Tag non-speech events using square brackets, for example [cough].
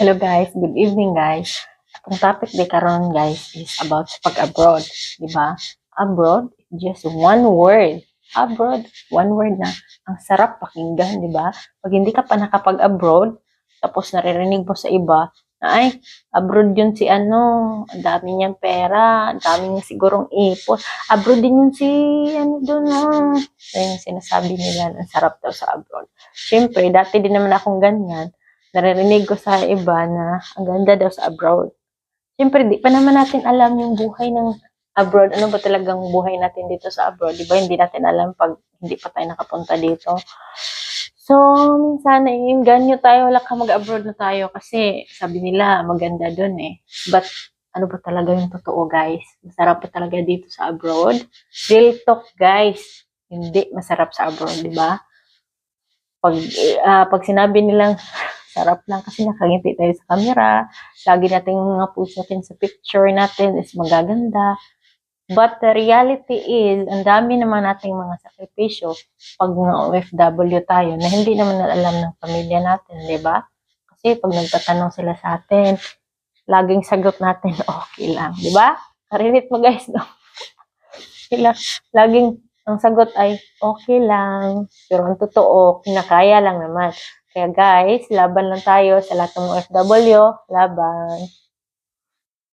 Hello guys, good evening guys. Ang topic di karon guys is about pag-abroad, di ba? Abroad, just one word. Abroad, one word na. Ang sarap pakinggan, di ba? Pag hindi ka pa nakapag-abroad, tapos naririnig mo sa iba, na ay, abroad yun si ano, ang dami niyang pera, ang dami niya sigurong ipon. Abroad din yun si, ano doon, ah. Ayun yung sinasabi nila, ang sarap daw sa abroad. Siyempre, dati din naman akong ganyan naririnig ko sa iba na ang ganda daw sa abroad. Siyempre, di pa naman natin alam yung buhay ng abroad. Ano ba talagang buhay natin dito sa abroad? Di ba? Hindi natin alam pag hindi pa tayo nakapunta dito. So, minsan, naiinganyo tayo, wala ka mag-abroad na tayo kasi sabi nila, maganda dun eh. But, ano ba talaga yung totoo, guys? Masarap pa talaga dito sa abroad? Real talk, guys. Hindi masarap sa abroad, di ba? Pag, ah, pag sinabi nilang sarap lang kasi nakangiti tayo sa camera. Lagi natin mga post natin sa picture natin is magaganda. But the reality is, ang dami naman nating mga sakripisyo pag mga OFW tayo na hindi naman alam ng pamilya natin, di ba? Kasi pag nagtatanong sila sa atin, laging sagot natin, [laughs] okay lang, di ba? Karilit mo guys, no? [laughs] Laging ang sagot ay okay lang. Pero ang totoo, kinakaya lang naman. Kaya guys, laban lang tayo sa lahat ng OFW. Laban.